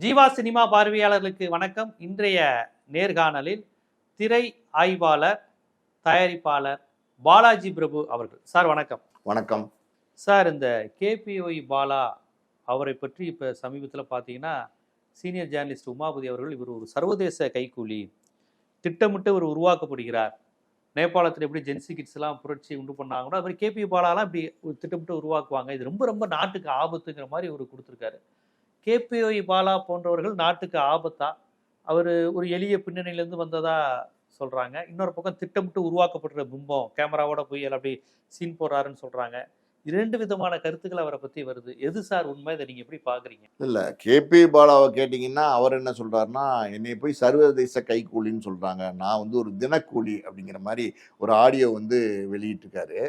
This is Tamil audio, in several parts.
ஜீவா சினிமா பார்வையாளர்களுக்கு வணக்கம். இன்றைய நேர்காணலில் திரை ஆய்வாளர் தயாரிப்பாளர் பாலாஜி பிரபு அவர்கள். சார் வணக்கம். வணக்கம். சார் இந்த கேபிஒய் பாலா அவரை பற்றி இப்போ சமீபத்தில் பார்த்தீங்கன்னா சீனியர் ஜேர்னலிஸ்ட் உமாபதி அவர்கள் இவர் ஒரு சர்வதேச கைக்கூலி திட்டமிட்டு இவர் உருவாக்கப்படுகிறார். நேபாளத்தில் எப்படி ஜென்சி கிட்ஸ்லாம் புரட்சி உண்டு பண்ணாங்களோ அது மாதிரி கேபி பாலாலாம் இப்படி ஒரு திட்டமிட்டு உருவாக்குவாங்க. இது ரொம்ப ரொம்ப நாட்டுக்கு ஆபத்துங்கிற மாதிரி அவர் கொடுத்துருக்காரு. கேபிஓய் பாலா போன்றவர்கள் நாட்டுக்கு ஆபத்தா? அவர் ஒரு எளிய பின்னணியிலேருந்து வந்ததா சொல்கிறாங்க இன்னொரு பக்கம் திட்டமிட்டு உருவாக்கப்படுற பிம்பம் கேமராவோட போய் எல்லாம் அப்படி சீன் போடுறாருன்னு சொல்கிறாங்க இரண்டு விதமான கருத்துக்கள் அவரை பற்றி வருது. எது சார் உண்மை? இதை நீங்கள் எப்படி பார்க்குறீங்க இல்ல கேபி பாலாவை கேட்டிங்கன்னா அவர் என்ன சொல்றாருன்னா என்னை போய் சர்வதேச கைக்கூலின்னு சொல்றாங்க. நான் வந்து ஒரு தினக்கூலி அப்படிங்கிற மாதிரி ஒரு ஆடியோ வந்து வெளியிட்டிருக்காரு.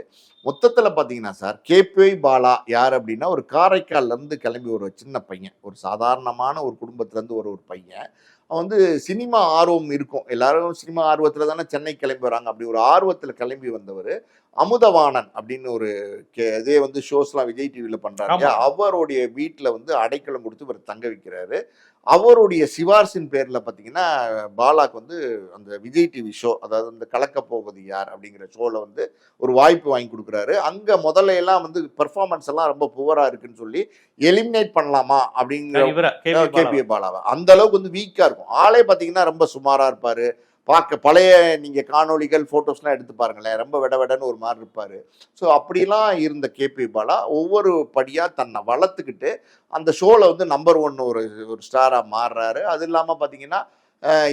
மொத்தத்துல பாத்தீங்கன்னா சார் கேபி பாலா யார் அப்படின்னா ஒரு காரைக்கால்ல இருந்து கிளம்பி ஒரு சின்ன பையன். ஒரு சாதாரணமான ஒரு குடும்பத்துல இருந்து ஒரு ஒரு பையன். வந்து சினிமா ஆர்வம் இருக்கும். எல்லாரும் சினிமா ஆர்வத்துல தானே சென்னை கிளம்பி வராங்க. அப்படி ஒரு ஆர்வத்துல கிளம்பி வந்தவர் அமுதவாணன் அப்படின்னு ஒரு கே- இதே வந்து ஷோஸ்லாம் விஜய் டிவியில் பண்றாங்க ஆமா. அவருடைய வீட்டில் வந்து அடைக்கலம் கொடுத்து இவர் தங்க வைக்கிறாரு. அவருடைய சிவார்சின் பேர்ல பார்த்தீங்கன்னா பாலாக்கு வந்து அந்த விஜய் டிவி ஷோ அதாவது இந்த கலக்க போவது யார் அப்படிங்கிற ஷோல வந்து ஒரு வாய்ப்பு வாங்கி கொடுக்குறாரு. அங்க முதல்ல எல்லாம் வந்து பெர்ஃபார்மன்ஸ் எல்லாம் ரொம்ப புவரா இருக்குன்னு சொல்லி எலிமினேட் பண்ணலாமா அப்படிங்கிற இவரை? கேபி பாலா கேபி பாலாவை? அந்த அளவுக்கு வந்து வீக்கா இருக்கும். ஆளே பாத்தீங்கன்னா ரொம்ப சுமாரா இருப்பாரு. பார்க்க பழைய நீங்கள் காணொளிகள் ஃபோட்டோஸ்லாம் எடுத்து பாருங்களேன் ரொம்ப விட விடன்னு ஒரு மாதிரி இருப்பார். ஸோ அப்படிலாம் இருந்த கேபி பாலா ஒவ்வொரு படியாக தன்னை வளர்த்துக்கிட்டு அந்த ஷோவில் வந்து நம்பர் ஒன் ஒரு ஒரு ஸ்டாராக மாறுறாரு. அது இல்லாமல் பார்த்தீங்கன்னா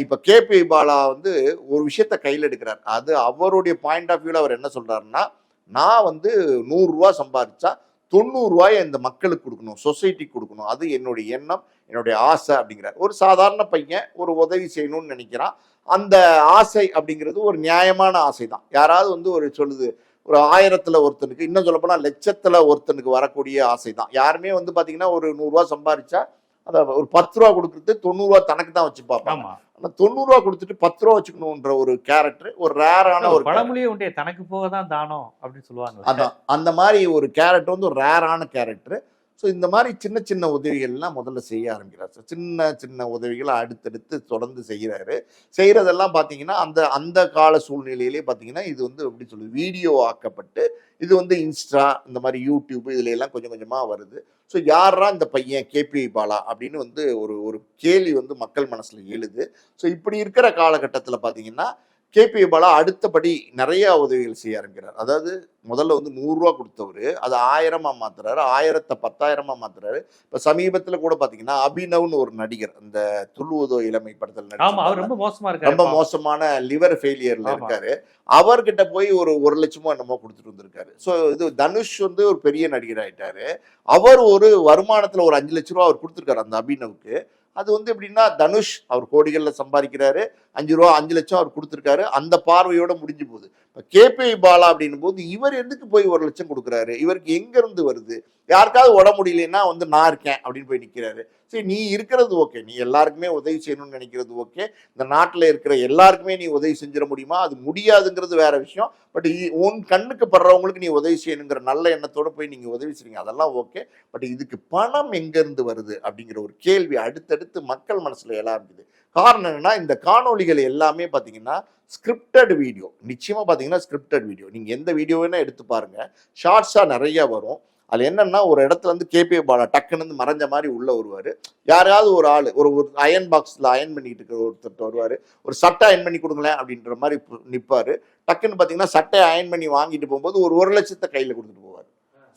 இப்போ கேபி பாலா வந்து ஒரு விஷயத்த கையில் எடுக்கிறார். அது அவருடைய பாயிண்ட் ஆஃப் வியூவில் அவர் என்ன சொல்கிறாருன்னா நான் வந்து நூறுரூவா சம்பாதிச்சா தொண்ணூறுரூவாயை இந்த மக்களுக்கு கொடுக்கணும் சொசைட்டிக்கு கொடுக்கணும். அது என்னுடைய எண்ணம் என்னுடைய ஆசை அப்படிங்கிறார். ஒரு சாதாரண பையன் ஒரு உதவி செய்யணும்னு நினைக்கிறான். அந்த ஆசை அப்படிங்கிறது ஒரு நியாயமான ஆசை தான் யாராவது வந்து ஒரு சொல்லுது ஒரு ஆயிரத்துல ஒருத்தனுக்கு இன்னும் சொல்ல போனா லட்சத்துல ஒருத்தனுக்கு வரக்கூடிய ஆசை தான் யாருமே வந்து பாத்தீங்கன்னா ஒரு நூறுரூவா சம்பாரிச்சா அதை ஒரு பத்து ரூபா கொடுக்குறது தொண்ணூறுரூவா தனக்கு தான் வச்சு பார்ப்பாங்க ஆமா. ஆனா தொண்ணூறுரூவா கொடுத்துட்டு பத்து ரூபா வச்சுக்கணுன்ற ஒரு கேரக்டர் ஒரு ரேரான ஒரு. பழமொழியே உண்டே தனக்கு போக தான் தானம் அப்படின்னு சொல்லுவாங்க அதான். அந்த மாதிரி ஒரு கேரக்டர் வந்து ஒரு ரேரான கேரக்டர். ஸோ இந்த மாதிரி சின்ன சின்ன உதவிகள்லாம் முதல்ல செய்ய ஆரம்பிக்கிறார். ஸோ சின்ன சின்ன உதவிகளை அடுத்தடுத்து தொடர்ந்து செய்கிறாரு. செய்கிறதெல்லாம் பார்த்தீங்கன்னா அந்த அந்த கால சூழ்நிலையிலே பார்த்தீங்கன்னா இது வந்து எப்படி சொல்லுது வீடியோ ஆக்கப்பட்டு இது வந்து இன்ஸ்டா இந்த மாதிரி யூடியூப் இதுல எல்லாம் கொஞ்சம் கொஞ்சமாக வருது. ஸோ யாரா இந்த பையன் கேபி பாலா அப்படின்னு வந்து ஒரு ஒரு கேள்வி வந்து மக்கள் மனசில் எழுது. ஸோ இப்படி இருக்கிற காலகட்டத்தில் பார்த்தீங்கன்னா கேபி பாலா அடுத்தபடி நிறைய உதவிகள் செய்ய ஆரம்பிக்கிறார். அதாவது முதல்ல வந்து நூறுரூவா கொடுத்தவர் அதை ஆயிரமா மாத்துறாரு ஆயிரத்தை பத்தாயிரமா மாத்துறாரு. இப்போ சமீபத்தில் கூட பார்த்தீங்கன்னா அபினவ்னு ஒரு நடிகர் இந்த துள்ளுவதோ இளமை படத்தில் ரொம்ப மோசமா ரொம்ப மோசமான லிவர் ஃபெயிலியர்ல. இருக்காரு. அவர்கிட்ட போய் ஒரு ஒரு லட்சமோ என்னமோ கொடுத்துட்டு வந்திருக்காரு. ஸோ இது தனுஷ் வந்து ஒரு பெரிய நடிகர் ஆயிட்டாரு அவர் ஒரு வருமானத்துல ஒரு அஞ்சு லட்ச ரூபா அவர் கொடுத்துருக்காரு அந்த அபினவுக்கு. அது வந்து எப்படின்னா தனுஷ் அவர் கோடிகளில் சம்பாதிக்கிறாரு. அஞ்சு ரூபா அஞ்சு லட்சம் அவர் கொடுத்துருக்காரு. அந்த பார்வையோட முடிஞ்சு போகுது. இப்போ கேபி பாலா அப்படின்னும் போது இவர் எதுக்கு போய் ஒரு லட்சம் கொடுக்குறாரு? இவருக்கு எங்கேருந்து வருது? யாருக்காவது உட முடியலன்னா வந்து நான் இருக்கேன் அப்படின்னு போய் நிற்கிறாரு சரி நீ இருக்கிறது ஓகே நீ எல்லாருக்குமே உதவி செய்யணும்னு நினைக்கிறது ஓகே இந்த நாட்டில் இருக்கிற எல்லாருக்குமே நீ உதவி செஞ்சிட முடியுமா? அது முடியாதுங்கிறது வேற விஷயம். பட் உன் கண்ணுக்கு படுறவங்களுக்கு நீ உதவி செய்யணுங்கிற நல்ல எண்ணத்தோடு போய் நீங்கள் உதவி செய்றீங்க. அதெல்லாம் ஓகே பட் இதுக்கு பணம் எங்கேருந்து வருது? அப்படிங்கிற ஒரு கேள்வி அடுத்தடுத்து மக்கள் மனசில் எழ ஆரம்பிக்குது. காரணம் என்னன்னா இந்த காணொளிகள் எல்லாமே பார்த்தீங்கன்னா ஸ்கிரிப்டட் வீடியோ நிச்சயமாக பார்த்தீங்கன்னா ஸ்கிரிப்டட் வீடியோ நீங்கள் எந்த வீடியோ வேணால் எடுத்து பாருங்கள் ஷார்ட்ஸாக நிறைய வரும். அது என்னன்னா ஒரு இடத்துல வந்து கேபி பாலா டக்குன்னு வந்து மறைஞ்ச மாதிரி உள்ள வருவார். யாராவது ஒரு ஆள் ஒரு ஒரு அயன் பாக்ஸில் அயன் பண்ணிட்டு இருக்கிற ஒருத்தர் வருவார். ஒரு சட்டை அயன் பண்ணி கொடுங்களேன் அப்படின்ற மாதிரி நிற்பார் டக்குன்னு பார்த்தீங்கன்னா சட்டை அயன் பண்ணி வாங்கிட்டு போகும்போது ஒரு ஒரு லட்சத்தை கையில் கொடுத்துட்டு போவார்.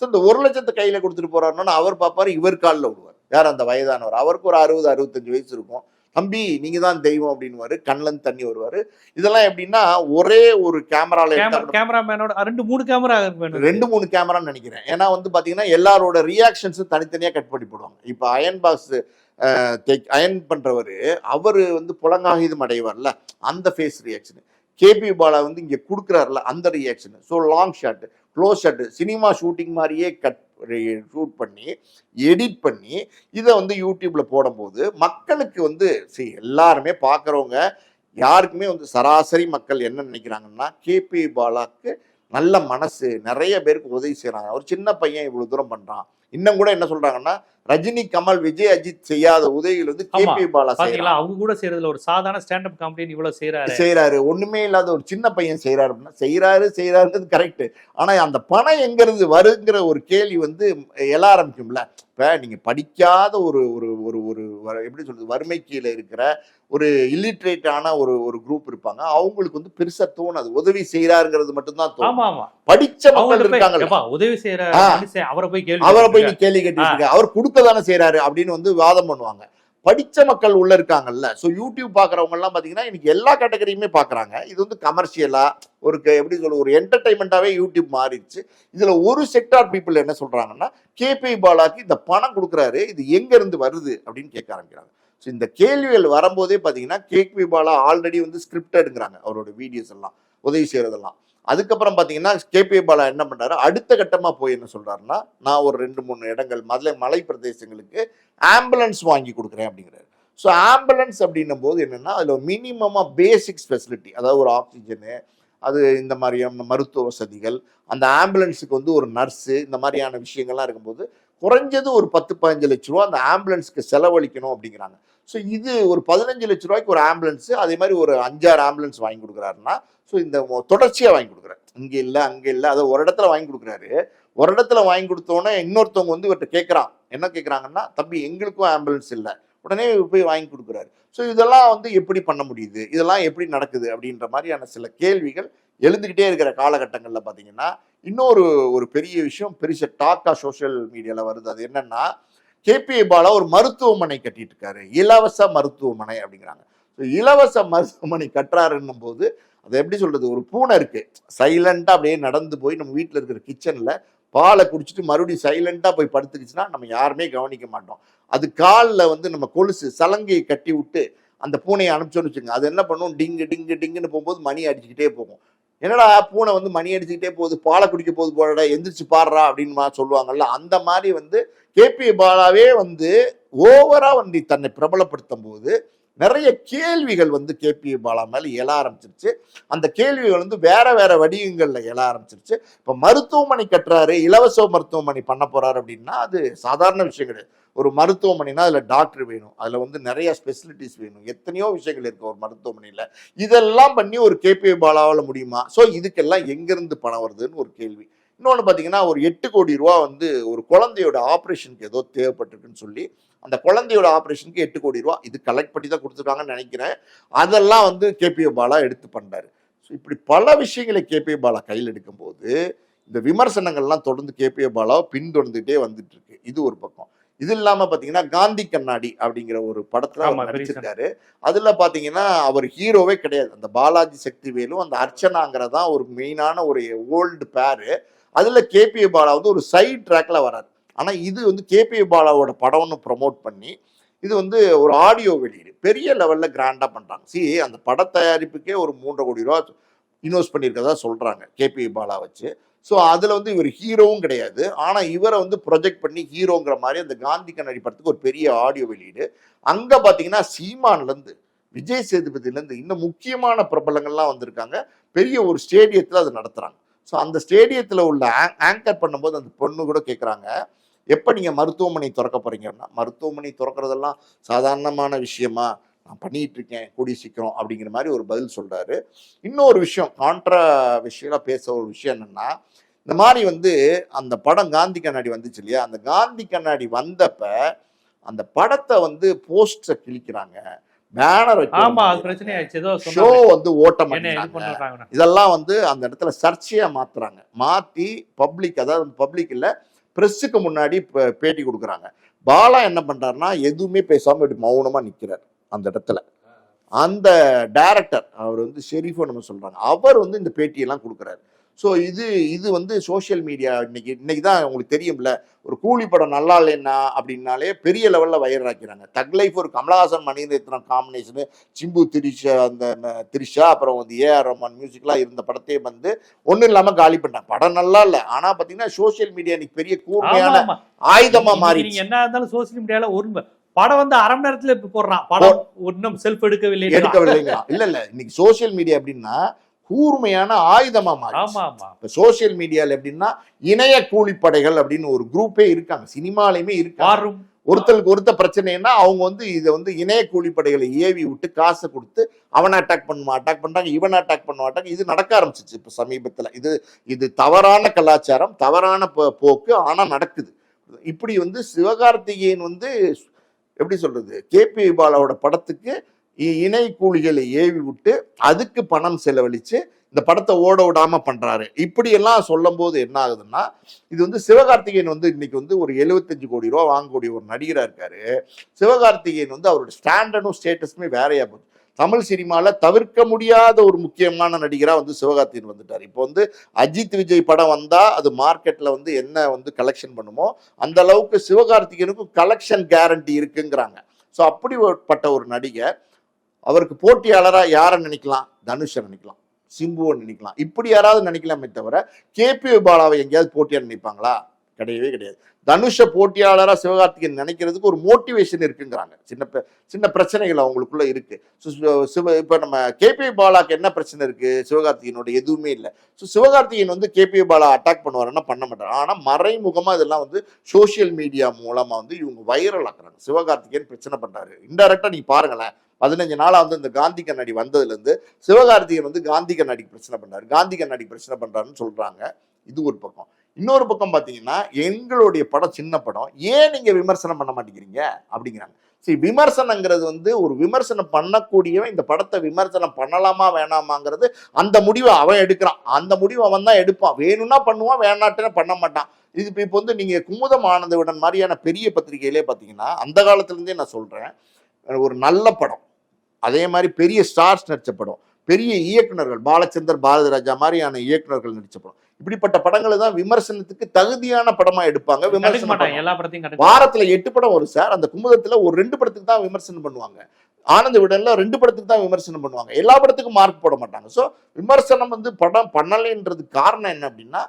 ஸோ இந்த ஒரு லட்சத்தை கையில் கொடுத்துட்டு போறாருன்னா அவர் பார்ப்பாரு இவர் காலில் விடுவார். யார் அந்த வயதானவர்? அவருக்கு ஒரு அறுபது அறுபத்தஞ்சு வயசு இருக்கும். தம்பி நீங்க தான் தெய்வம் அப்படின்னுவாரு. கண்ணுல தண்ணி வருவாரு. இதெல்லாம் எப்படின்னா ஒரே ஒரு கேமரால கேமராமேனோட ரெண்டு மூணு கேமரா ரெண்டு மூணு கேமரான்னு நினைக்கிறேன். ஏன்னா வந்து பாத்தீங்கன்னா எல்லாரோட ரியாக்ஷன்ஸும் தனித்தனியா கட் பண்ணி போடுவாங்க. இப்போ அயன் பாக்ஸ் அயன் பண்றவர் அவர் வந்து புலங்காகிதம் அடைவார்ல அந்த ஃபேஸ் ரியாக்ஷன் கேபி பாலா வந்து இங்க கொடுக்குறாருல அந்த reaction so long shot close shot cinema shooting மாதிரியே கட் ஷூட் பண்ணி எடிட் பண்ணி இதை வந்து யூடியூப்பில் போடும்போது மக்களுக்கு வந்து சரி எல்லாருமே பார்க்குறவங்க யாருக்குமே வந்து சராசரி மக்கள் என்ன நினைக்கிறாங்கன்னா கேபி பாலாக்கு நல்ல மனசு நிறைய பேருக்கு உதவி செய்கிறாங்க ஒரு சின்ன பையன் இவ்வளோ தூரம் பண்ணுறான் இன்னும் கூட என்ன சொல்கிறாங்கன்னா ரஜினி கமல் விஜய் அஜித் செய்யாத உதவிகள் வந்து ஆமா. கேபி பாலா பாத்தீங்களா? அவங்க கூட செய்யறதுல ஒரு சாதாரண ஸ்டாண்டப் காமெடி இவ்வளவு செய்யறாரு செய்யறாரு ஒண்ணுமே இல்லாத ஒரு சின்ன பையன் செய்யறாரு அப்படின்னா செய்யறாரு செய்யறாருன்றது கரெக்ட் ஆனா அந்த பணம் எங்க இருந்து வருங்கிற ஒரு கேள்வி வந்து எழ ஆரம்பிக்கும்ல. இப்ப நீங்க படிக்காத ஒரு ஒரு ஒரு ஒரு எப்படி சொல்றது வறுமை கீழே இருக்கிற ஒரு இல்லிட்ரேட்டான ஒரு ஒரு குரூப் இருப்பாங்க. அவங்களுக்கு வந்து பெருசா தோணாது. உதவி செய்யறாருங்கிறது மட்டும்தான் தோணும். படிச்ச மக்கள் எப்பா, உதவி செய்யற அவரை போய் கேள்வி அவரை போய் கேள்வி கேட்டு அவர் கொடுக்க தானே செய்கிறாரு அப்படின்னு வந்து வாதம் பண்ணுவாங்க. படித்த மக்கள் உள்ளே இருக்காங்கல்ல. ஸோ யூடியூப் பார்க்குறவங்கலாம் எல்லாம் பாத்தீங்கன்னா இன்னைக்கு எல்லா கேட்டகரியுமே பார்க்குறாங்க இது வந்து கமர்ஷியலாக ஒரு எப்படி சொல்ல ஒரு என்டர்டைன்மெண்ட்டாகவே யூடியூப் மாறிடுச்சு. இதில் ஒரு செக்டார் பீப்புள் என்ன சொல்கிறாங்கன்னா கேபி பாலாக்கு இந்த பணம் கொடுக்குறாரு இது எங்கேருந்து வருது அப்படின்னு கேட்க ஆரம்பிக்கிறாங்க. ஸோ இந்த கேள்விகள் வரும்போதே பார்த்தீங்கன்னா கேபி பாலா ஆல்ரெடி வந்து ஸ்கிரிப்டடுங்கிறாங்க அவரோட வீடியோஸ் எல்லாம் உதவி செய்கிறதெல்லாம் அதுக்கப்புறம் பார்த்தீங்கன்னா கேபி பாலா என்ன பண்ணுறாரு அடுத்த கட்டமாக போய் என்ன சொல்கிறாருன்னா நான் ஒரு ரெண்டு மூணு இடங்கள் மதுரை மலை பிரதேசங்களுக்கு ஆம்புலன்ஸ் வாங்கி கொடுக்குறேன் அப்படிங்கிறாரு. ஸோ ஆம்புலன்ஸ் அப்படின்னும் போது என்னென்னா அதில் மினிமமாக பேசிக் ஃபெசிலிட்டி அதாவது ஒரு ஆக்சிஜனு அது இந்த மாதிரியான மருத்துவ வசதிகள் அந்த ஆம்புலன்ஸுக்கு வந்து ஒரு நர்ஸு இந்த மாதிரியான விஷயங்கள்லாம் இருக்கும்போது குறைஞ்சது ஒரு பத்து பதினஞ்சு லட்ச ரூபா அந்த ஆம்புலன்ஸ்க்கு செலவழிக்கணும் அப்படிங்கிறாங்க. ஸோ இது ஒரு பதினஞ்சு லட்ச ரூபாய்க்கு ஒரு ஆம்புலன்ஸ் அதே மாதிரி ஒரு அஞ்சாறு ஆம்புலன்ஸ் வாங்கி கொடுக்குறாருன்னா ஸோ இந்த தொடர்ச்சியாக வாங்கி கொடுக்குறாரு. இங்கே இல்லை அங்கே இல்லை அதை ஒரு இடத்துல வாங்கி கொடுக்குறாரு. ஒரு இடத்துல வாங்கி கொடுத்தோன்னே இன்னொருத்தவங்க வந்து இவர்கிட்ட கேட்குறான். என்ன கேட்குறாங்கன்னா தம்பி எங்களுக்கும் ஆம்புலன்ஸ் இல்லை. உடனே போய் வாங்கி கொடுக்குறாரு. ஸோ இதெல்லாம் வந்து எப்படி பண்ண முடியுது? இதெல்லாம் எப்படி நடக்குது? அப்படின்ற மாதிரியான சில கேள்விகள் எழுந்துக்கிட்டே இருக்கிற காலகட்டங்களில் பார்த்தீங்கன்னா இன்னொரு ஒரு பெரிய விஷயம் பெரிய டாக்கா சோஷியல் மீடியாவில் வருது. அது என்னன்னா கேபி பாலா ஒரு மருத்துவமனை கட்டிட்டு இருக்காரு இலவச மருத்துவமனை அப்படிங்கிறாங்க. ஸோ இலவச மருத்துவமனை கட்டுறாருன்னும் போது அதை எப்படி சொல்றது? ஒரு பூனை இருக்கு. சைலண்டா அப்படியே நடந்து போய் நம்ம வீட்டில் இருக்கிற கிச்சன்ல பாலை குடிச்சிட்டு மறுபடியும் சைலண்டா போய் படுத்துக்கிச்சுன்னா நம்ம யாருமே கவனிக்க மாட்டோம். அது காலில் வந்து நம்ம கொலுசு சலங்கையை கட்டி விட்டு அந்த பூனையை அனுப்பிச்சோன்னு வச்சுங்க அது என்ன பண்ணும்? டிங்கு டிங்கு டிங்குன்னு போகும்போது மணி அடிச்சுக்கிட்டே போகும். என்னடா பூனை வந்து மணி அடிச்சுக்கிட்டே போகுது பாலை குடிக்க போகுது போடா எந்திரிச்சு பாடுறா அப்படின்னு சொல்லுவாங்கல்ல அந்த மாதிரி வந்து கேபி பாலாவே வந்து ஓவரா வந்து தன்னை பிரபலப்படுத்தும் போது நிறைய கேள்விகள் வந்து கேபி பாலா மேலே எழ ஆரம்பிச்சிருச்சு. அந்த கேள்விகள் வந்து வேற வேற வடிவங்களில் எழ ஆரம்பிச்சிருச்சு. இப்போ மருத்துவமனை கட்டுறாரு இலவச மருத்துவமனை பண்ண போறாரு அப்படின்னா அது சாதாரண விஷயம் கிடையாது. ஒரு மருத்துவமனைனா அதில் டாக்டர் வேணும். அதில் வந்து நிறைய ஸ்பெசிலிட்டிஸ் வேணும். எத்தனையோ விஷயங்கள் இருக்கு ஒரு மருத்துவமனையில். இதெல்லாம் பண்ணி ஒரு கேபி பாலாவால முடியுமா? ஸோ இதுக்கெல்லாம் எங்கேருந்து பணம் வருதுன்னு ஒரு கேள்வி. இன்னொன்று பார்த்தீங்கன்னா ஒரு எட்டு கோடி ரூபா வந்து ஒரு குழந்தையோட ஆப்ரேஷனுக்கு ஏதோ தேவைப்பட்டிருக்குன்னு சொல்லி அந்த குழந்தையோட ஆப்ரேஷனுக்கு எட்டு கோடி ரூபா இது கலெக்ட் பண்ணி தான் கொடுத்துருக்காங்கன்னு நினைக்கிறேன். அதெல்லாம் வந்து கேபிஏ பாலா எடுத்து பண்ணாரு ஸோ இப்படி பல விஷயங்களை கேபிஏ பாலா கையில் எடுக்கும்போது இந்த விமர்சனங்கள்லாம் தொடர்ந்து கேபிஏ பாலாவை பின்தொடர்ந்துட்டே வந்துட்டு இருக்கு இது ஒரு பக்கம். இது இல்லாம பாத்தீங்கன்னா காந்தி கண்ணாடி அப்படிங்கிற ஒரு படத்துல அவர் நடிச்சிருக்காரு. அதுல பாத்தீங்கன்னா அவர் ஹீரோவே கிடையாது. அந்த பாலாஜி சக்திவேலும் அந்த அர்ச்சனாங்கிறதான் ஒரு மெயினான ஒரு ஓல்டு பேரு அதில் கேபி பாலா வந்து ஒரு சைட் ட்ராக்ல வராரு. ஆனால் இது வந்து கேபி பாலாவோட படம்னு ப்ரமோட் பண்ணி இது வந்து ஒரு ஆடியோ வெளியீடு. பெரிய லெவலில் கிராண்டாக பண்ணுறாங்க சி அந்த பட தயாரிப்புக்கே ஒரு மூன்றரை கோடி ரூபா இன்வெஸ்ட் பண்ணியிருக்கதா சொல்கிறாங்க கேபி பாலா வச்சு. ஸோ அதில் வந்து இவர் ஹீரோவும் கிடையாது. ஆனால் இவரை வந்து ப்ரொஜெக்ட் பண்ணி ஹீரோங்கிற மாதிரி அந்த காந்தி கண்ணாடி படத்துக்கு ஒரு பெரிய ஆடியோ வெளியீடு. அங்கே பார்த்தீங்கன்னா சீமான்லேருந்து விஜய் சேதுபதியிலேருந்து இன்னும் முக்கியமான பிரபலங்கள்லாம் வந்திருக்காங்க. பெரிய ஒரு ஸ்டேடியத்தில் அதை நடத்துகிறாங்க ஸோ அந்த ஸ்டேடியத்தில் உள்ள ஆங்கர் பண்ணும்போது அந்த பொண்ணு கூட கேட்குறாங்க எப்போ நீங்கள் மருத்துவமனை திறக்க போகிறீங்கன்னா மருத்துவமனை திறக்கிறதெல்லாம் சாதாரணமான விஷயமா? நான் பண்ணிகிட்டு இருக்கேன் கூடி சீக்கிரம். அப்படிங்கிற மாதிரி ஒரு பதில் சொல்கிறார் இன்னொரு விஷயம் கான்ட்ரா விஷயம் பேச ஒரு விஷயம் என்னென்னா இந்த மாதிரி வந்து அந்த படம் காந்தி கண்ணாடி வந்துச்சு இல்லையா? அந்த காந்தி கண்ணாடி வந்தப்ப அந்த படத்தை வந்து போஸ்டர் கிழிக்கிறாங்க. பேனர் ஏதோ ஷோ வந்து ஓட்டம் இதெல்லாம் வந்து அந்த இடத்துல சர்ச்சையா மாத்துறாங்க. மாத்தி பப்ளிக் அதாவது பப்ளிக் இல்ல பிரஸுக்கு முன்னாடி பேட்டி கொடுக்குறாங்க. பாலா என்ன பண்றாருன்னா எதுவுமே பேசாம இப்படி மௌனமா நிக்கிறார் அந்த இடத்துல. அந்த டைரக்டர் அவர் வந்து ஷெரீஃபோ நம்ம சொல்றாங்க. அவர் வந்து இந்த பேட்டியெல்லாம் கொடுக்குறாரு. ஸோ இது இது வந்து சோஷியல் மீடியா இன்னைக்கு இன்னைக்கு தான் உங்களுக்கு தெரியும்ல ஒரு கூலி படம் நல்லா இல்லைன்னா அப்படின்னாலே பெரிய லெவலில் வைரல் ஆக்கிறாங்க தக் லைஃப் ஒரு கமலஹாசன் மணிரத்னம் காம்பினேஷனு சிம்பு திரிஷா அந்த திரிஷா அப்புறம் வந்து ஏஆர் ரஹ்மான் மியூசிக்லாம் இருந்த படத்தையே வந்து ஒன்றும் இல்லாமல் காலி பண்ணாங்க. படம் நல்லா இல்லை. ஆனால் பார்த்தீங்கன்னா சோஷியல் மீடியா இன்னைக்கு பெரிய கூர்மையான ஆமா ஆயுதமா இன்னைக்கு மாறி என்ன இருந்தாலும் சோசியல் மீடியால ஒரு படம் வந்து அரை மணி நேரத்துல போடுறான். படம் இன்னும் செல்ஃப் எடுக்கவில்லை எடுக்கவில்லைங்க. இல்ல இல்ல. இன்னைக்கு சோஷியல் மீடியா எப்படின்னா கூர்மையான ஆயுதமா மாறி சோஷியல் மீடியால எப்படின்னா இணைய கூலிப்படைகள் அப்படின்னு ஒரு குரூப்பே இருக்காங்க. சினிமாலையுமே இருக்காங்க. ஒருத்தருக்கு ஒருத்த பிரச்சனைன்னா அவங்க வந்து இதை வந்து இணைய கூலிப்படைகளை ஏவி விட்டு காசை கொடுத்து அவனை அட்டாக் பண்ணுவான் அட்டாக் பண்றாங்க இவனை அட்டாக் பண்ண மாட்டாங்க இது நடக்க ஆரம்பிச்சிச்சு இப்போ சமீபத்துல. இது இது தவறான கலாச்சாரம் தவறான போக்கு ஆனா நடக்குது. இப்படி வந்து சிவகார்த்திகேயன் வந்து எப்படி சொல்றது கேபி பாலாவோட படத்துக்கு இணை கூலிகளை ஏவி விட்டு அதுக்கு பணம் செலவழித்து இந்த படத்தை ஓட விடாம பண்றாரு. இப்படியெல்லாம் சொல்லும் போது என்ன ஆகுதுன்னா இது வந்து சிவகார்த்திகேயன் வந்து இன்னைக்கு வந்து ஒரு 75 கோடி ரூபா வாங்கக்கூடிய ஒரு நடிகராக இருக்காரு. சிவகார்த்திகேயன் வந்து அவரோட ஸ்டாண்டர்டும் ஸ்டேட்டஸுமே வேறையா போச்சு. தமிழ் சினிமாவில் தவிர்க்க முடியாத ஒரு முக்கியமான நடிகராக வந்து சிவகார்த்திகேயன் வந்துட்டார். இப்போ வந்து அஜித் விஜய் படம் வந்தால் அது மார்க்கெட்டில் வந்து என்ன வந்து கலெக்ஷன் பண்ணுமோ அந்த அளவுக்கு சிவகார்த்திகேயனுக்கும் கலெக்ஷன் கேரண்டி இருக்குங்கிறாங்க. ஸோ அப்படிப்பட்ட ஒரு நடிகர் அவருக்கு போட்டியாளராக யாரை நினைக்கலாம்? தனுஷை நினைக்கலாம். சிம்புவை நினைக்கலாம். இப்படி யாராவது நினைக்கலாமே தவிர கேபி பாலாவை எங்கேயாவது போட்டியாக நினைப்பாங்களா? கிடையவே கிடையாது. தனுஷ போட்டியாளராக சிவகார்த்திகேயன் நினைக்கிறதுக்கு ஒரு மோட்டிவேஷன் இருக்குங்கிறாங்க. சின்ன சின்ன பிரச்சனைகள் அவங்களுக்குள்ள இருக்கு. சிவ- இப்போ நம்ம கேபி பாலாக்கு என்ன பிரச்சனை இருக்கு? சிவகார்த்திகேயனோட எதுவுமே இல்லை. ஸோ சிவகார்த்திகேயன் வந்து கேபி பாலா அட்டாக் பண்ணுவாருன்னா பண்ண மாட்டார். ஆனால் மறைமுகமாக இதெல்லாம் வந்து சோஷியல் மீடியா மூலமாக வந்து இவங்க வைரல் ஆக்குறாங்க. சிவகார்த்திகேயன் பிரச்சனை பண்ணுறாரு இன்டெரக்டாக நீங்கள் பாருங்களேன். பதினஞ்சு நாளாக வந்து இந்த காந்தி கண்ணாடி வந்ததுலேருந்து சிவகார்த்திகன் வந்து காந்தி கண்ணாடி பிரச்சனை பண்ணுறாரு காந்தி கண்ணாடி பிரச்சனை பண்ணுறாருன்னு சொல்கிறாங்க இது ஒரு பக்கம். இன்னொரு பக்கம் பார்த்தீங்கன்னா எங்களுடைய படம் சின்ன படம். ஏன் நீங்கள் விமர்சனம் பண்ண மாட்டேங்கிறீங்க? அப்படிங்கிறாங்க. சரி விமர்சனங்கிறது வந்து ஒரு விமர்சனம் பண்ணக்கூடியவன் இந்த படத்தை விமர்சனம் பண்ணலாமா வேணாமாங்கிறது அந்த முடிவை அவன் எடுக்கிறான். அந்த முடிவை அவன் தான் எடுப்பான். வேணும்னா பண்ணுவான் வேணாட்டுன்னு பண்ண மாட்டான். இது இப்போ இப்போ வந்து நீங்கள் குமுதம் ஆனந்தவிடன் மாதிரியான பெரிய பத்திரிகையிலே பார்த்தீங்கன்னா அந்த காலத்துலேருந்தே நான் சொல்கிறேன் ஒரு நல்ல படம். அதே மாதிரி பெரிய ஸ்டார்ஸ் நடிச்ச படம் பெரிய இயக்குனர்கள் பாலச்சந்தர் பாரதி ராஜா மாதிரியான இயக்குனர்கள் நடிச்ச படம் இப்படிப்பட்ட படங்களை தான் விமர்சனத்துக்கு தகுதியான படமா எடுப்பாங்க விமர்சனம். எல்லா படத்தையும் வாரத்துல எட்டு படம் வரும் சார். அந்த குமுதத்துல ஒரு ரெண்டு படத்துக்கு தான் விமர்சனம் பண்ணுவாங்க. ஆனந்த விடன்ல ரெண்டு படத்துக்கு தான் விமர்சனம் பண்ணுவாங்க. எல்லா படத்துக்கும் மார்க் போட மாட்டாங்க. ஸோ விமர்சனம் வந்து படம் பண்ணலைன்றது காரணம் என்ன அப்படின்னா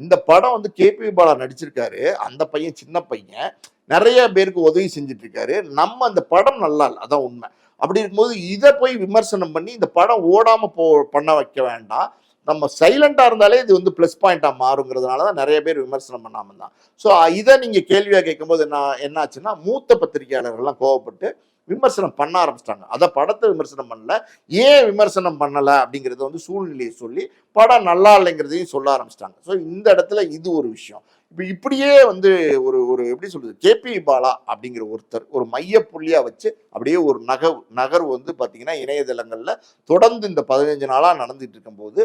இந்த படம் வந்து கேபி பாலா நடிச்சிருக்காரு. அந்த பையன் சின்ன பையன். நிறைய பேருக்கு உதவி செஞ்சுட்டு இருக்காரு. நம்ம அந்த படம் நல்லா இல்லை. அதான் உண்மை. அப்படி இருக்கும்போது இதை போய் விமர்சனம் பண்ணி இந்த படம் ஓடாமல் போ பண்ண வைக்க வேண்டாம். நம்ம சைலண்டாக இருந்தாலே இது வந்து ப்ளஸ் பாயிண்ட்டாக மாறுங்கிறதுனால தான் நிறைய பேர் விமர்சனம் பண்ணாமல் தான் ஸோ இதை நீங்கள் கேள்வியாக கேட்கும்போது என்ன என்னாச்சுன்னா மூத்த பத்திரிகையாளர்கள்லாம் கோவப்பட்டு விமர்சனம் பண்ண ஆரம்பிச்சிட்டாங்க. அதை படத்தை விமர்சனம் பண்ணல. ஏன் விமர்சனம் பண்ணலை அப்படிங்கிறத வந்து சூழ்நிலையை சொல்லி படம் நல்லா இல்லைங்கிறதையும் சொல்ல ஆரம்பிச்சிட்டாங்க. ஸோ இந்த இடத்துல இது ஒரு விஷயம். இப்போ இப்படியே வந்து ஒரு ஒரு எப்படி சொல்றது கேபி பாலா அப்படிங்கிற ஒருத்தர் ஒரு மையப்புள்ளியா வச்சு அப்படியே ஒரு நகர் நகர்வு வந்து பாத்தீங்கன்னா இணையதளங்கள்ல தொடர்ந்து இந்த பதினஞ்சு நாளா நடந்துட்டு இருக்கும்போது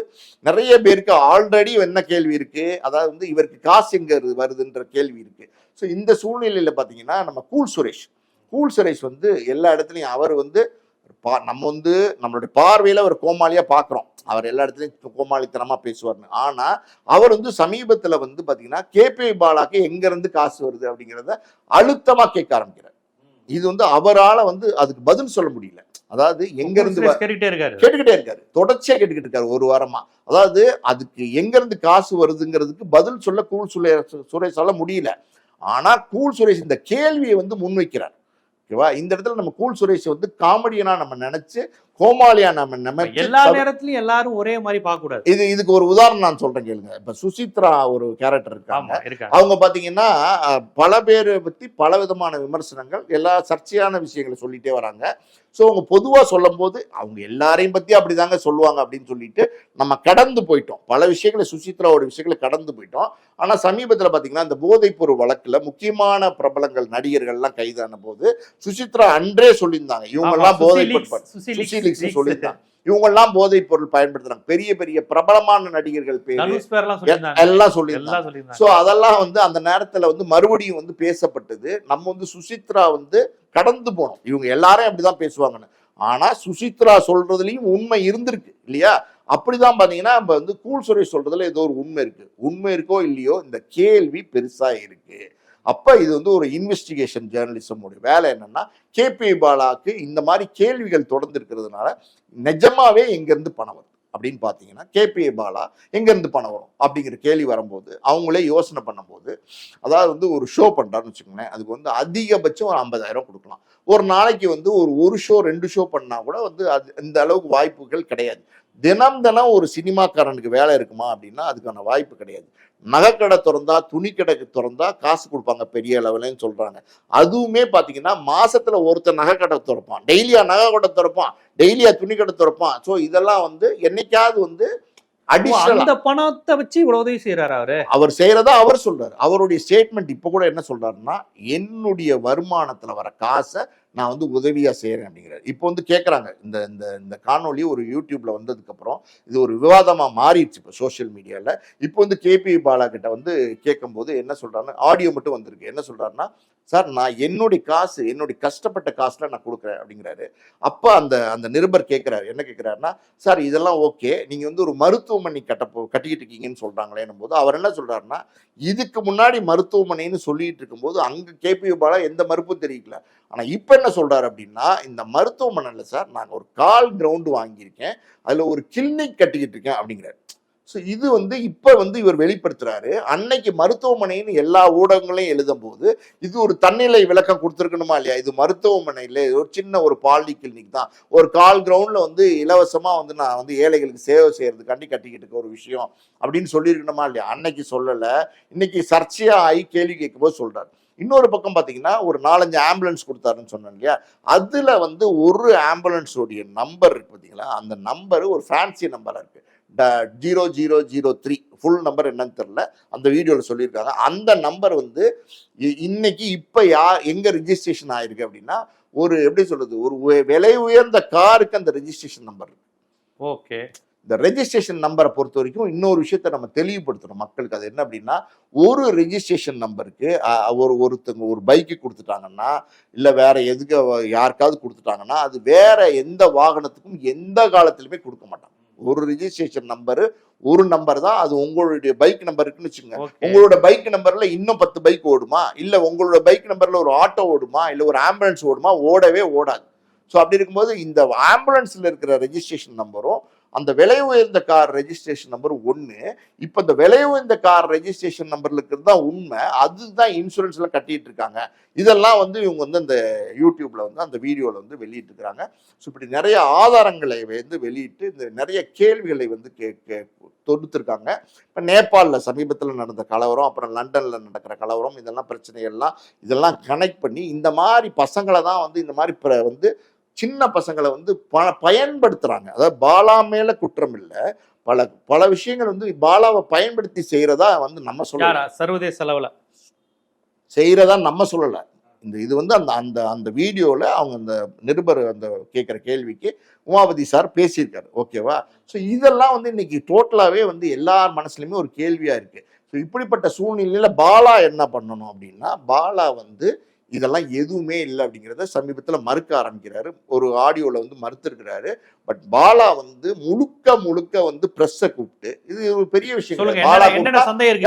நிறைய பேருக்கு ஆல்ரெடி என்ன கேள்வி இருக்கு? அதாவது வந்து இவருக்கு காசு எங்க வருதுன்ற கேள்வி இருக்கு. ஸோ இந்த சூழ்நிலையில பாத்தீங்கன்னா நம்ம கூல் சுரேஷ் கூல் சுரேஷ் வந்து எல்லா இடத்துலையும் அவர் வந்து பா- நம்ம வந்து நம்மளுடைய பார்வையில ஒரு கோமாளியா பாக்குறோம். அவர் எல்லா இடத்துலயும் கோமாளித்தனமா பேசுவார்னு. ஆனா அவர் வந்து சமீபத்துல வந்து பாத்தீங்கன்னா கேபி பாலாக்கு எங்க இருந்து காசு வருது அப்படிங்கிறத அழுத்தமா கேட்க ஆரம்பிக்கிறார். இது வந்து அவரால வந்து அதுக்கு பதில் சொல்ல முடியல. அதாவது எங்க இருந்து வ- கேட்டுக்கிட்டே இருக்காரு. கேட்டுக்கிட்டே இருக்காரு. தொடர்ச்சியா கேட்டுக்கிட்டு இருக்காரு ஒரு வாரமா. அதாவது அதுக்கு எங்க இருந்து காசு வருதுங்கிறதுக்கு பதில் சொல்ல சுரேஷ் சுரேஷால முடியல. ஆனா கூல் சுரேஷ் இந்த கேள்வியை வந்து முன்வைக்கிறார். ஓகேவா? இந்த இடத்துல நம்ம கூல் சுரேஷ் வந்து காமெடியனா நம்ம நினைச்சு கோமாளியா நம்ம நினைச்சு எல்லா நேரத்திலயும் எல்லாரும் ஒரே மாதிரி பார்க்க கூடாது இது இதுக்கு ஒரு உதாரணம் நான் சொல்றேன் கேளுங்க. இப்ப சுசித்ரா ஒரு கேரக்டர் இருக்காங்க. அவங்க பாத்தீங்கன்னா பல பேரை பத்தி பல விதமான விமர்சனங்கள் எல்லா சர்ச்சையான விஷயங்களை சொல்லிட்டே வராங்க. ஸோ அவங்க பொதுவா சொல்லும் போது அவங்க எல்லாரையும் பத்தி அப்படிதாங்க சொல்லுவாங்க அப்படின்னு சொல்லிட்டு நம்ம கடந்து போயிட்டோம். பல விஷயங்களை சுசித்ராவோட விஷயங்களை கடந்து போயிட்டோம். ஆனா சமீபத்துல பாத்தீங்கன்னா இந்த போதைப்பொருள் வழக்குல முக்கியமான பிரபலங்கள் நடிகர்கள்லாம் கைதான போது சுசித்ரா அன்றே சொல்லியிருந்தாங்க. இவங்க எல்லாம் ஆமா, சுசி லீக்ஸ், போதைப்பொருள் Suchi Suchi leaks, leaks leaks. சொல்லியிருந்தாங்க இவங்க எல்லாம் போதைப் பொருள் பயன்படுத்துறாங்க. பெரிய பெரிய பிரபலமான நடிகர்கள் பேரு எல்லாம் சொல்லியிருந்தாங்க. எல்லாம் சொல்லியிருந்தாங்க. சோ அதெல்லாம் வந்து அந்த நேரத்துல வந்து மறுபடியும் வந்து பேசப்பட்டது. நம்ம வந்து சுசித்ரா வந்து கடந்து போனோம். இவங்க எல்லாரும் அப்படிதான் பேசுவாங்கன்னு. ஆனா சுசித்ரா சொல்றதுலயும் உண்மை இருந்திருக்கு இல்லையா? அப்படிதான் பாத்தீங்கன்னா நம்ம வந்து கூல் சுரேஷ் சொல்றதுல ஏதோ ஒரு உண்மை இருக்கு. உண்மை இருக்கோ இல்லையோ இந்த கேள்வி பெருசா இருக்கு. அப்போ இது வந்து ஒரு இன்வெஸ்டிகேஷன் ஜேர்னலிசமுடைய வேலை என்னன்னா கேபி பாலாவுக்கு இந்த மாதிரி கேள்விகள் தொடர்ந்து இருக்கிறதுனால நிஜமாவே எங்கேருந்து பணம் வருது அப்படின்னு பார்த்தீங்கன்னா கேபி பாலா எங்கேருந்து பணம் வரும்? அப்படிங்கிற கேள்வி வரும்போது அவங்களே யோசனை பண்ணும்போது அதாவது வந்து ஒரு ஷோ பண்ணுறான்னு வச்சுக்கோங்களேன் அதுக்கு வந்து அதிகபட்சம் ஒரு ஐம்பதாயிரம் கொடுக்கலாம். ஒரு நாளைக்கு வந்து ஒரு ஒரு ஷோ ரெண்டு ஷோ பண்ணால் கூட வந்து அது இந்த அளவுக்கு வாய்ப்புகள் கிடையாது. தினம் தினம் ஒரு சினிமாக்காரனுக்கு வேலை இருக்குமா அப்படின்னா அதுக்கான வாய்ப்பு கிடையாது. நகைக்கடை திறந்தா துணி கடை திறந்தா காசு கொடுப்பாங்க பெரிய லெவலன்னு சொல்றாங்க. அதுவுமே பாத்தீங்கன்னா மாசத்துல ஒருத்தர் நகைக்கடை திறப்பான். டெய்லியா நகை கடை திறப்பான். டெய்லியா துணி கடை திறப்பான். ஸோ இதெல்லாம் வந்து என்னைக்காவது வந்து அந்த பணத்தை வச்சு இவ்வளவு உதவி செய்யறாரு அவரு? அவர் செய்யறதா அவர் சொல்றாரு. அவருடைய ஸ்டேட்மெண்ட் இப்ப கூட என்ன சொல்றாருன்னா என்னுடைய வருமானத்துல வர காசை நான் வந்து உதவியாக செய்கிறேன் அப்படிங்கிறார். இப்போ வந்து கேட்குறாங்க இந்த இந்த இந்த காணொலி ஒரு யூடியூப்பில் வந்ததுக்கப்புறம் இது ஒரு விவாதமாக மாறிடுச்சு இப்போ சோஷியல் மீடியாவில் இப்போ வந்து கேபி பாலா கிட்ட வந்து கேட்கும்போது என்ன சொல்கிறாருன்னா ஆடியோ மட்டும் வந்திருக்கு. என்ன சொல்கிறாருன்னா சார் நான் என்னுடைய காசு என்னுடைய கஷ்டப்பட்ட காசில் நான் கொடுக்குறேன் அப்படிங்கிறாரு. அப்போ அந்த அந்த நிருபர் கேட்குறாரு என்ன கேட்குறாருன்னா சார் இதெல்லாம் ஓகே. நீங்கள் வந்து ஒரு மருத்துவமனை கட்டப்போ கட்டிக்கிட்டு இருக்கீங்கன்னு சொல்றாங்களேன்னும் போது அவர் என்ன சொல்கிறாருன்னா இதுக்கு முன்னாடி மருத்துவமனைன்னு சொல்லிட்டு இருக்கும்போது அங்கே கேபி பாலா எந்த மறுப்பும் தெரிவிக்கல. ஆனால் இப்போ என்ன சொல்கிறாரு அப்படின்னா இந்த மருத்துவமனையில் சார் நாங்கள் ஒரு கால் கிரவுண்டு வாங்கியிருக்கேன். அதில் ஒரு கிளினிக் கட்டிக்கிட்டு இருக்கேன் அப்படிங்கிறாரு. ஸோ இது வந்து இப்போ வந்து இவர் வெளிப்படுத்துறாரு. அன்னைக்கு மருத்துவமனைன்னு எல்லா ஊடகங்களையும் எழுதும் போது இது ஒரு தன்னிலை விளக்கம் கொடுத்துருக்கணுமா இல்லையா? இது மருத்துவமனையில் ஒரு சின்ன ஒரு பாலி கிளினிக் தான். ஒரு கால் கிரவுண்டில் வந்து இலவசமாக வந்து நான் வந்து ஏழைகளுக்கு சேவை செய்கிறதுக்காண்டி கட்டிக்கிட்டு இருக்க ஒரு விஷயம் அப்படின்னு சொல்லியிருக்கணுமா இல்லையா? அன்னைக்கு சொல்லலை. இன்னைக்கு சர்ச்சையாக ஆகி கேள்வி கேட்கும்போது சொல்கிறாரு இன்னொரு பக்கம் பார்த்தீங்கன்னா ஒரு நாலஞ்சு ஆம்புலன்ஸ் கொடுத்தாருன்னு சொன்னேன் இல்லையா? அதில் வந்து ஒரு ஆம்புலன்ஸோடைய நம்பர் இருக்கு பார்த்தீங்களா அந்த நம்பர் ஒரு ஃபேன்சி நம்பராக இருக்குது zero zero zero three. Full number என்னன்னு தெரில அந்த வீடியோவில் சொல்லியிருக்காங்க. அந்த நம்பர் வந்து இ- இன்னைக்கு இப்போ யா எங்கே ரிஜிஸ்ட்ரேஷன் ஆயிருக்கு அப்படின்னா ஒரு எப்படி சொல்றது? ஒரு விலை உயர்ந்த காருக்கு அந்த ரிஜிஸ்ட்ரேஷன் நம்பர் ஓகே இந்த ரெஜிஸ்ட்ரேஷன் நம்பரை பொறுத்த வரைக்கும் இன்னொரு விஷயத்த நம்ம தெளிவுபடுத்தணும். மக்களுக்கு அது என்ன அப்படின்னா ஒரு ரெஜிஸ்ட்ரேஷன் நம்பருக்கு ஒரு ஒருத்தங்க ஒரு பைக்கு கொடுத்துட்டாங்கன்னா இல்லை வேற எதுக்கு யாருக்காவது கொடுத்துட்டாங்கன்னா அது வேற எந்த வாகனத்துக்கும் எந்த காலத்திலுமே கொடுக்க மாட்டாங்க. ஒரு ரெஜிஸ்ட்ரேஷன் நம்பரு ஒரு நம்பர் தான் அது உங்களுடைய பைக் நம்பர் இருக்குன்னு வச்சுக்கோங்க. உங்களோட பைக் நம்பர்ல இன்னும் பத்து பைக் ஓடுமா? இல்ல உங்களோட பைக் நம்பர்ல ஒரு ஆட்டோ ஓடுமா? இல்ல ஒரு ஆம்புலன்ஸ் ஓடுமா? ஓடவே ஓடாது. ஸோ அப்படி இருக்கும்போது இந்த ஆம்புலன்ஸ்ல இருக்கிற ரெஜிஸ்ட்ரேஷன் நம்பரும் அந்த விலை உயர்ந்த கார் ரெஜிஸ்ட்ரேஷன் நம்பர் ஒன்று இப்போ இந்த விலை உயர்ந்த கார் ரெஜிஸ்ட்ரேஷன் நம்பர்ல இருக்கிறது தான் உண்மை. அதுதான் இன்சூரன்ஸில் கட்டிட்டு இருக்காங்க. இதெல்லாம் வந்து இவங்க வந்து அந்த யூடியூப்ல வந்து அந்த வீடியோவில் வந்து வெளியிட்டு இருக்கிறாங்க ஸோ இப்படி நிறைய ஆதாரங்களை வந்து வெளியிட்டு இந்த நிறைய கேள்விகளை வந்து கே தொடுத்துருக்காங்க. இப்போ நேபாளில் சமீபத்தில் நடந்த கலவரம் அப்புறம் லண்டனில் நடக்கிற கலவரம் இதெல்லாம் பிரச்சனைகள்லாம் இதெல்லாம் கனெக்ட் பண்ணி இந்த மாதிரி பசங்களை தான் வந்து இந்த மாதிரி வந்து சின்ன பசங்களை வந்து ப பயன்படுத்துறாங்க. அதாவது பாலா மேல குற்றம் இல்லை. பல பல விஷயங்கள் வந்து பாலாவை பயன்படுத்தி செய்யறதா வந்து நம்ம சொல்லலாம் சர்வதேச அளவுல. செய்யறதா நம்ம சொல்லல. இந்த இது வந்து அந்த அந்த அந்த வீடியோல அவங்க அந்த நிருபர் அந்த கேட்குற கேள்விக்கு உமாபதி சார் பேசியிருக்காரு. ஓகேவா? ஸோ இதெல்லாம் வந்து இன்னைக்கு டோட்டலாவே வந்து எல்லார் மனசுலயுமே ஒரு கேள்வியா இருக்கு. ஸோ இப்படிப்பட்ட சூழ்நிலையில பாலா என்ன பண்ணணும் அப்படின்னா பாலா வந்து இதெல்லாம் எதுவுமே இல்லை அப்படிங்கிறத சமீபத்தில் மறுக்க ஆரம்பிக்கிறாரு ஒரு ஆடியோவில் வந்து மறுத்திருக்கிறாரு பட் பாலா வந்து முழுக்க முழுக்க வந்து ப்ரெஸ்ஸை கூப்பிட்டு இது ஒரு பெரிய விஷயம். பாலா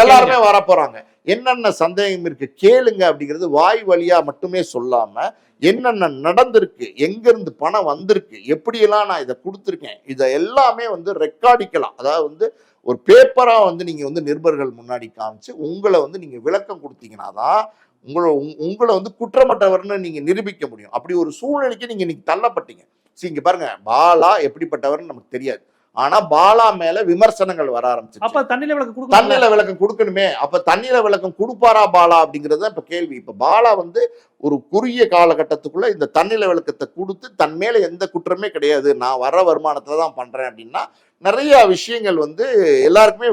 எல்லாருமே. வர போறாங்க என்னென்ன சந்தேகம் இருக்கு கேளுங்க அப்படிங்கிறது வாய் வழியா மட்டுமே சொல்லாம என்னென்ன நடந்திருக்கு எங்க இருந்து பணம் வந்திருக்கு எப்படியெல்லாம் நான் இதை கொடுத்துருக்கேன் இதை எல்லாமே வந்து ரெக்கார்டிக்கலாம் அதாவது வந்து ஒரு பேப்பரா வந்து நீங்க வந்து நிருபர்கள் முன்னாடி காமிச்சு உங்களை வந்து நீங்க விளக்கம் கொடுத்தீங்கன்னா தான் உங்களை உங்- உங்களை வந்து குற்றமற்றவர்னு நீங்க நிரூபிக்க முடியும். அப்படி ஒரு சூழ்நிலைக்கு நீங்க இன்னைக்கு தள்ளப்பட்டீங்க. சரி இங்க பாருங்க பாலா எப்படிப்பட்டவர்னு நமக்கு தெரியாது. ஆனா பாலா மேல விமர்சனங்கள் வர ஆரம்பிச்சு அப்ப தண்ணில விளக்கு கொடுக்கணும் தண்ணில விளக்கம் கொடுக்கணுமே. அப்ப தண்ணில விளக்கம் கொடுப்பாரா பாலா அப்படிங்கிறது இப்ப கேள்வி. இப்ப பாலா வந்து ஒரு குறுகிய காலகட்டத்துக்குள்ள இந்த தண்ணில விளக்கத்தை கொடுத்து தன் மேல எந்த குற்றமே கிடையாது. நான் வர வருமானத்துல தான் பண்றேன் அப்படின்னா நிறைய விஷயங்கள் வந்து எல்லாருக்குமே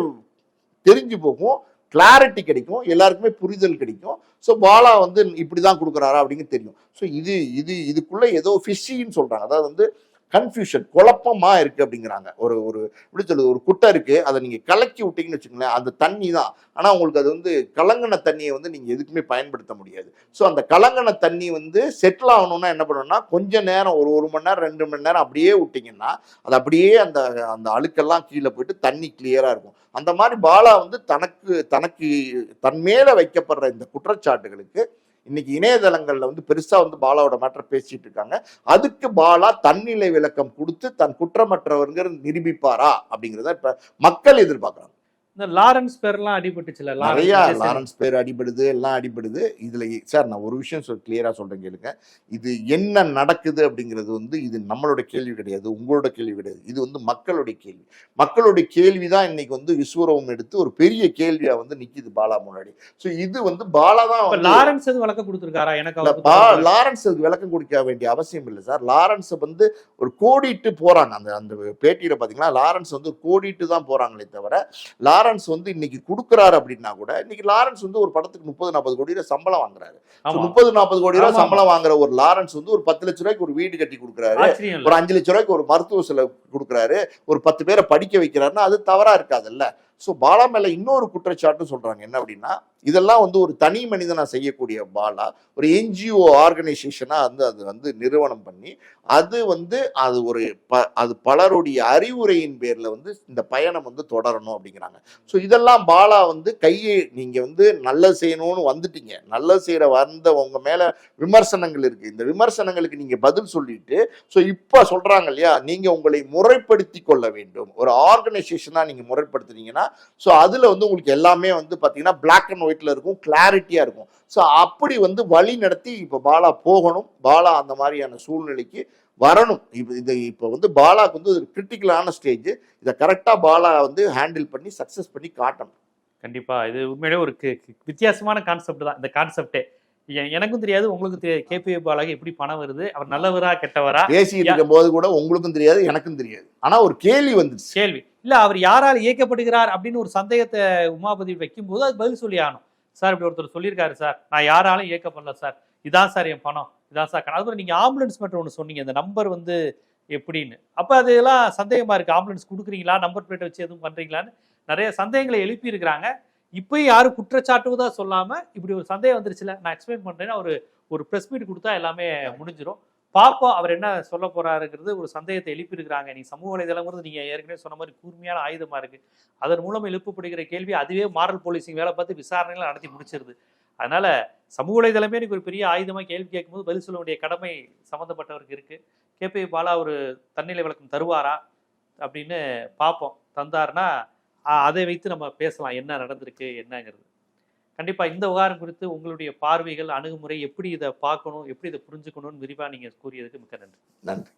தெரிஞ்சு போகும். கிளாரிட்டி கிடைக்கும் எல்லாருக்குமே புரிதல் கிடைக்கும். ஸோ பாலா வந்து இப்படி தான் கொடுக்குறாரா அப்படிங்கிறது தெரியும். ஸோ இது இது இதுக்குள்ளே ஏதோ ஃபிஷின்னு சொல்கிறாங்க அதாவது வந்து கன்ஃபியூஷன் குழப்பமா இருக்கு அப்படிங்கிறாங்க. ஒரு ஒரு எப்படி சொல்லுது ஒரு குட்டை இருக்கு அதை நீங்க கலக்கி விட்டீங்கன்னு வச்சுக்கோங்களேன் அந்த தண்ணி தான். ஆனா உங்களுக்கு அது வந்து கலங்கின தண்ணியை வந்து நீங்க எதுக்குமே பயன்படுத்த முடியாது. ஸோ அந்த கலங்கின தண்ணி வந்து செட்டில் ஆகணும்னா என்ன பண்ணணும்னா கொஞ்ச நேரம் ஒரு ஒரு மணி நேரம் ரெண்டு மணி நேரம் அப்படியே விட்டீங்கன்னா அது அப்படியே அந்த அந்த அழுக்கெல்லாம் கீழே போயிட்டு தண்ணி கிளியரா இருக்கும். அந்த மாதிரி பாலா வந்து தனக்கு தனக்கு தன் மேல வைக்கப்படுற இந்த குற்றச்சாட்டுகளுக்கு இன்னைக்கு இணையதளங்கள்ல வந்து பெருசா வந்து பாலாவோட மேட்டர் பேசிட்டு இருக்காங்க. அதுக்கு பாலா தன்னிலை விளக்கம் கொடுத்து தன் குற்றமற்றவர்கள் நிரூபிப்பாரா அப்படிங்கிறத இப்ப மக்கள் எதிர்பார்க்குறாங்க. இந்த லாரன்ஸ் பேர்லாம் அடிபட்டுச்சுல நிறைய. லாரன்ஸ் பேர் அடிபடுது எல்லாம் அடிபடுது. இதுல சார் நான் ஒரு விஷயம் சொல் கிளியரா சொல்றேன் கேளுங்க. இது என்ன நடக்குது அப்படிங்கிறது வந்து இது நம்மளோட கேள்வி கிடையாது உங்களோட கேள்வி கிடையாது. இது வந்து மக்களுடைய கேள்வி. மக்களுடைய கேள்வி தான் இன்னைக்கு வந்து விஸ்வரூபம் எடுத்து ஒரு பெரிய கேள்வியா வந்து நிக்குது பாலா முன்னாடி. சோ இது வந்து பாலா தான் லாரன்ஸ் எதுவும் விளக்கம் கொடுத்திருக்காரா? எனக்கு லாரன்ஸ் அதுக்கு விளக்கம் கொடுக்க வேண்டிய அவசியம் இல்லை சார். லாரன்ஸ் வந்து ஒரு கோடிட்டு போறாங்க. அந்த அந்த பேட்டியில பாத்தீங்கன்னா லாரன்ஸ் வந்து கோடிட்டு தான் போறாங்களே தவிர லாரன்ஸ் வந்து இன்னைக்கு கொடுக்குறாரு அப்படின்னா கூட இன்னைக்கு லாரன்ஸ் வந்து ஒரு படத்துக்கு முப்பது நாற்பது கோடி ரூபாய் சம்பளம் வாங்குறாரு. முப்பது நாற்பது கோடி ரூபாய் சம்பளம் வாங்குற ஒரு லாரன்ஸ் வந்து ஒரு பத்து லட்ச ரூபாய்க்கு ஒரு வீடு கட்டி கொடுக்குறாரு. ஒரு அஞ்சு லட்ச ரூபாய்க்கு ஒரு மருத்துவ செலவு கொடுக்குறாரு. ஒரு பத்து பேரை படிக்க வைக்கிறாருன்னா அது தவறா இருக்காதுல்ல. ஸோ பாலா மேலே இன்னொரு குற்றச்சாட்டு சொல்கிறாங்க என்ன அப்படின்னா இதெல்லாம் வந்து ஒரு தனி மனிதனாக செய்யக்கூடிய பாலா ஒரு என்ஜிஓ ஆர்கனைசேஷனாக வந்து அது வந்து நிறுவனம் பண்ணி அது வந்து அது ஒரு ப அது பலருடைய அறிவுரையின் பேரில் வந்து இந்த பயணம் வந்து தொடரணும் அப்படிங்கிறாங்க. ஸோ இதெல்லாம் பாலா வந்து கையை நீங்கள் வந்து நல்லது செய்யணும்னு வந்துட்டீங்க. நல்லது செய்கிற வந்த உங்க மேலே விமர்சனங்கள் இருக்குது இந்த விமர்சனங்களுக்கு நீங்கள் பதில் சொல்லிட்டு ஸோ இப்போ சொல்கிறாங்க இல்லையா நீங்கள் உங்களை முறைப்படுத்தி கொள்ள வேண்டும். ஒரு ஆர்கனைசேஷனாக நீங்கள் முறைப்படுத்துனீங்கன்னா ஸோ அதுல வந்து உங்களுக்கு எல்லாமே வந்து பாத்தீங்கன்னா பிளாக் அண்ட் ஒயிட்ல இருக்கும் கிளாரிட்டியா இருக்கும். ஸோ அப்படி வந்து வழி நடத்தி இப்போ பாலா போகணும் பாலா அந்த மாதிரியான சூழ்நிலைக்கு வரணும். இப்போ இது இப்போ வந்து பாலாக்கு வந்து ஒரு கிரிட்டிக்கலான ஸ்டேஜ் இதை கரெக்டாக பாலா வந்து ஹேண்டில் பண்ணி சக்ஸஸ் பண்ணி காட்டணும். கண்டிப்பா. இது உண்மையிலே ஒரு வித்தியாசமான கான்செப்ட் தான். இந்த கான்செப்டே எனக்கும் தெரியாது உங்களுக்கு தெரியாது கேபி பாலாக்கு எப்படி பணம் வருது அவர் நல்லவரா கெட்டவரா? பேசிட்டு இருக்கும் போது கூட உங்களுக்கும் தெரியாது எனக்கும் தெரியாது. ஆனா ஒரு கேள்வி வந்துருச்சு. கேள்வி. இல்லை அவர் யாரால் இயக்கப்படுகிறார் அப்படின்னு ஒரு சந்தேகத்தை உமாபதி வைக்கும்போது அது பதில் சொல்லி ஆகணும். சார் இப்படி ஒருத்தர் சொல்லியிருக்காரு சார். நான் யாராலும் இயக்கப்படல சார். இதான் சார் என் பணம். இதான் சார் கணக்கு. அதுக்கப்புறம் ஆம்புலன்ஸ் மட்டும் ஒன்று சொன்னீங்க. அந்த நம்பர் வந்து எப்படின்னு. அப்போ அதெல்லாம் சந்தேகமாக இருக்குது ஆம்புலன்ஸ் கொடுக்குறீங்களா? நம்பர் பிளேட்டை வச்சு எதுவும் பண்ணுறீங்களான்னு நிறைய சந்தேகங்களை எழுப்பியிருக்கிறாங்க. இப்போயும் யாரும் குற்றச்சாட்டுவதாக சொல்லாமல் இப்படி ஒரு சந்தேகம் வந்துருச்சுல நான் எக்ஸ்பிளைன் பண்ணுறேன்னா ஒரு ஒரு ப்ரெஸ் மீட் கொடுத்தா எல்லாமே முடிஞ்சிடும் பார்ப்போம் அவர் என்ன சொல்ல போறாருங்கிறது ஒரு சந்தேகத்தை எழுப்பியிருக்கிறாங்க. நீ சமூக வலைதளங்கிறது நீங்க ஏற்கனவே சொன்ன மாதிரி கூர்மையான ஆயுதமா இருக்கு. அதன் மூலம் எழுப்பப்படுகிற கேள்வி அதுவே மாரல் போலீசிங் வேலை பார்த்து விசாரணைகளை நடத்தி முடிச்சிருது. அதனால சமூக வலைதளமே எனக்கு ஒரு பெரிய ஆயுதமா கேள்வி கேட்கும்போது பதில் சொல்ல வேண்டிய கடமை சம்மந்தப்பட்டவருக்கு இருக்கு. கேபி பாலா ஒரு தன்னிலை விளக்கம் தருவாரா அப்படின்னு பார்ப்போம் தந்தாருன்னா அதை வைத்து நம்ம பேசலாம். என்ன நடந்திருக்கு என்னங்கிறது. கண்டிப்பா இந்த விவகாரம் குறித்து உங்களுடைய பார்வைகள் அணுகுமுறை எப்படி இதை பார்க்கணும் எப்படி இதை புரிஞ்சுக்கணும்னு விரிவா நீங்க கூறியதுக்கு மிக்க நன்றி. நன்றி.